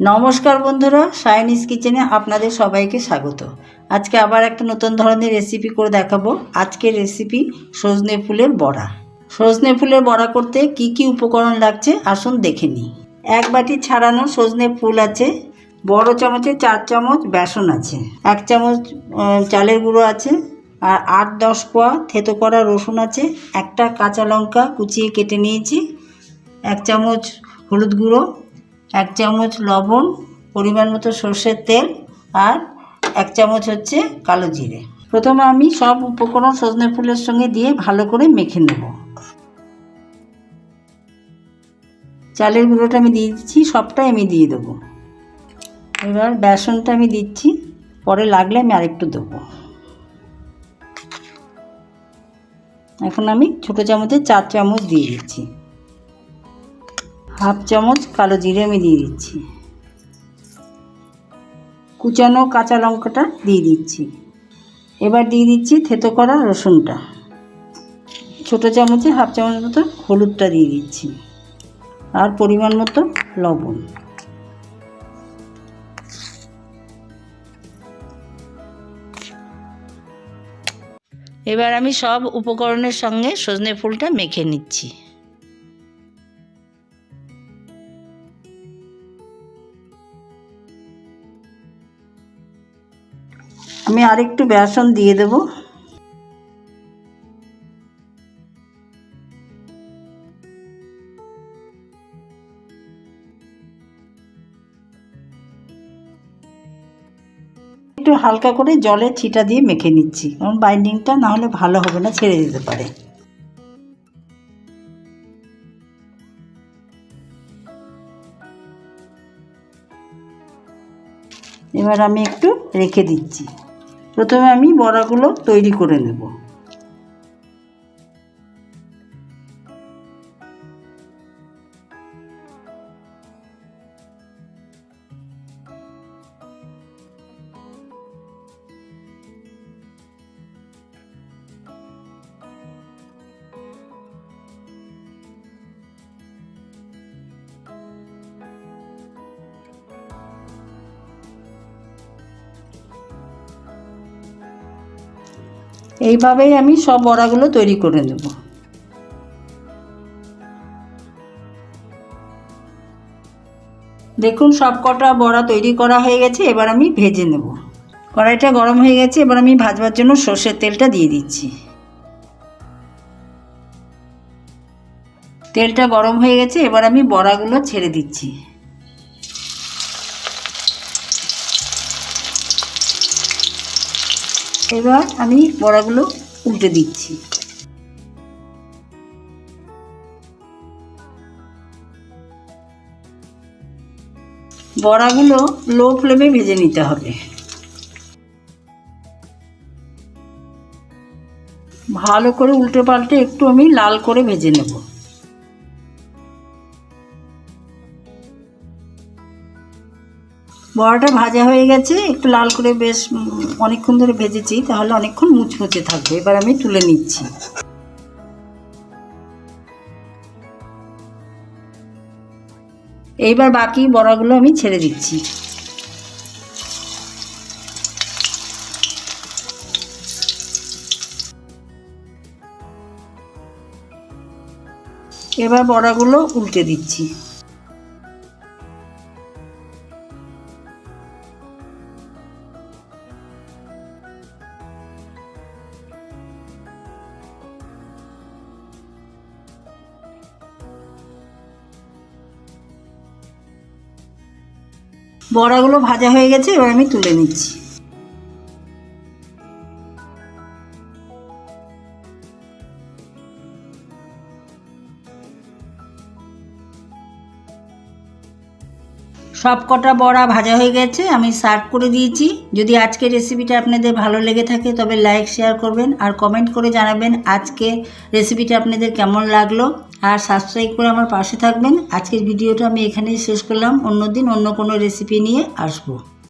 নমস্কার বন্ধুরা সাইনিস কিচেনে আপনাদের সবাইকে স্বাগত। আজকে আবার একটা নতুন ধরনের রেসিপি করে দেখাবো। আজকের রেসিপি সজনে ফুলের বড়া। সজনে ফুলের বড়া করতে কি কি উপকরণ লাগছে আসুন দেখে নিই। এক বাটি ছাড়ানো সজনে ফুল আছে, বড় চামচে চার চামচ বেসন আছে, এক চামচ চালের গুঁড়ো আছে, আর আট দশ কোয়া থেতো করা রসুন আছে, একটা কাঁচা লঙ্কা কুচিয়ে কেটে নিয়েছি, এক চামচ হলুদ গুঁড়ো এক চামচ লবণ, পরিমাণ মতো সর্ষের তেল আর এক চামচ হচ্ছে কালো জিরে। প্রথমে আমি সব উপকরণ সজনে ফুলের সঙ্গে দিয়ে ভালো করে মেখে নেব। চালের গুঁড়োটা আমি দিয়ে দিচ্ছি, সবটাই আমি দিয়ে দেবো। এবার বেসনটা আমি দিচ্ছি, পরে লাগলে আমি আরেকটু দেবো। এখন আমি ছোটো চামচে চার চামচ দিয়ে দিচ্ছি। হাফ চামচ কালো জিরে আমি দিয়ে দিচ্ছি। কুচানো কাঁচা লঙ্কাটা দিয়ে দিচ্ছি। এবার দিয়ে দিচ্ছি থেতো করা রসুনটা। ছোটো চামচে হাফ চামচ মতো হলুদটা দিয়ে দিচ্ছি। আর পরিমাণ মতো লবণ। এবার আমি সব উপকরণের সঙ্গে সজনে ফুলটা মেখে নিচ্ছি। আমি আরেকটু বেসন দিয়ে দেব। একটু হালকা করে জলে ছিটা দিয়ে মেখে নিচ্ছি। কারণ বাইন্ডিংটা না হলে ভালো হবে না, ছেড়ে যেতে পারে। এবার আমি একটু রেখে দিচ্ছি। প্রথমে আমি বড়াগুলো তৈরি করে নেব। এইভাবেই আমি সব বড়াগুলো তৈরি করে নেব। দেখুন, সব কটা বড়া তৈরি করা হয়ে গেছে, এবার আমি ভেজে নেব। কড়াইটা গরম হয়ে গেছে, এবার আমি ভাজবার জন্য সর্ষের তেলটা দিয়ে দিচ্ছি। তেলটা গরম হয়ে গেছে, এবার আমি বড়াগুলো ছেড়ে দিচ্ছি। এবার আমি বড়াগুলো উল্টে দিচ্ছি। বড়াগুলো লো ফ্লেমে ভেজে নিতে হবে। ভালো করে উল্টে পাল্টে একটু আমি লাল করে ভেজে নেব। বড়াটা ভাজা হয়ে গেছে, একটু লাল করে বেশ অনেকক্ষণ ধরে ভেজেছি, তাহলে অনেকক্ষণ মুচমুচে থাকবে। এবার আমি তুলে নিচ্ছি। এইবার বাকি বড়াগুলো আমি ছেড়ে দিচ্ছি। এবার বড়াগুলো উল্টে দিচ্ছি। বড়াগুলো ভাজা হয়ে গেছে, এবার আমি তুলে নিচ্ছি। সব কটা বড়া ভাজা হয়ে গেছে, আমি সার্ভ করে দিয়েছি। যদি আজকের রেসিপিটা আপনাদের ভালো লেগে থাকে, তবে লাইক, শেয়ার করবেন আর কমেন্ট করে জানাবেন আজকে রেসিপিটা আপনাদের কেমন লাগল। আর সাবস্ক্রাইব করে আমার পাশে থাকবেন। আজকের ভিডিওটা আমি এখানেই শেষ করলাম। অন্যদিন অন্য কোনো রেসিপি নিয়ে আসব।